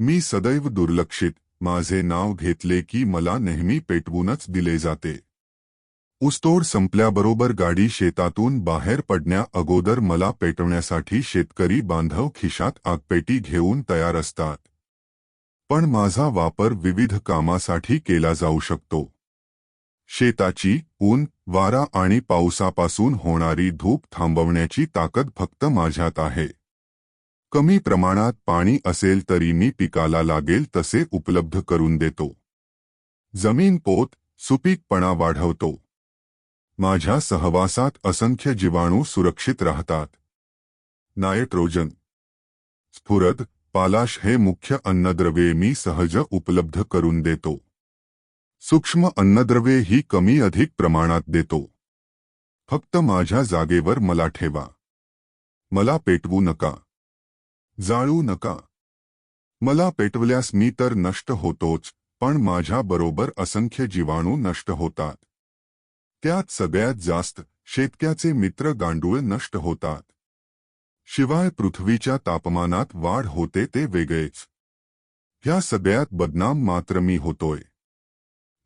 मी सदैव दुर्लक्षित. माझे नाव घेतले की मला नेहमी पेटवूनच दिले जाते. ऊसतोड संपल्याबरोबर गाडी शेतातून बाहेर पडण्या अगोदर मला पेटवण्यासाठी शेतकरी बांधव खिशात आगपेटी घेऊन तयार असतात. पण माझा वापर विविध कामासाठी केला जाऊ शकतो. शेताची ऊन, वारा आणि पावसापासून होणारी धूप थांबवण्याची ताकद फक्त माझ्यात आहे. कमी प्रमाणात पाणी असेल तरी मी पिकाला लागेल तसे उपलब्ध करून देतो. ज़मीन पोत सुपीकपणा वाढवतो. माझ्या सहवासात असंख्य जीवाणू सुरक्षित राहतात. नायट्रोजन. स्फुरद, पालाश हे मुख्य अन्नद्रव्ये मी सहज उपलब्ध करून देतो. सूक्ष्म अन्नद्रव्ये ही कमी अधिक प्रमाणात देतो. फक्त माझ्या जागेवर मला ठेवा. मला पेटवू नका. जाळू नका. मला पेटवल्यास मी तर नष्ट होतोच पण माझ्याबरोबर असंख्य जीवाणू नष्ट होतात. त्यात सगळ्यात जास्त शेतक्याचे मित्र गांडूळ नष्ट होतात. शिवाय पृथ्वीच्या तापमानात वाढ होते ते वेगळेच. ह्या सगळ्यात बदनाम मात्र मी होतोय.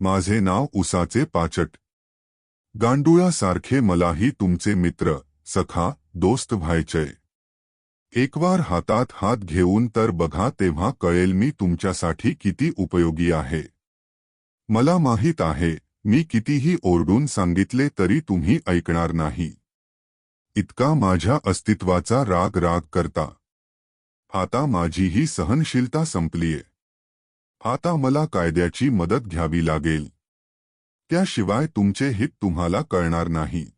माझे नाव उसाचे पाचट. गांडुळासारखे मलाही तुमचे मित्र सखा दोस्त व्हायचंय. एकवार हातात हात घेऊन तर बघा तेव्हा कळेल मी तुमच्यासाठी किती उपयोगी आहे. मला माहीत आहे मी कितीही ओरडून सांगितले तरी तुम्ही ऐकणार नाही. इतका माझ्या अस्तित्वाचा राग राग करता. आता माझीही सहनशीलता संपलीये. आता मला कायद्याची मदत घ्यावी लागेल. त्याशिवाय तुमचे हित तुम्हाला कळणार नाही.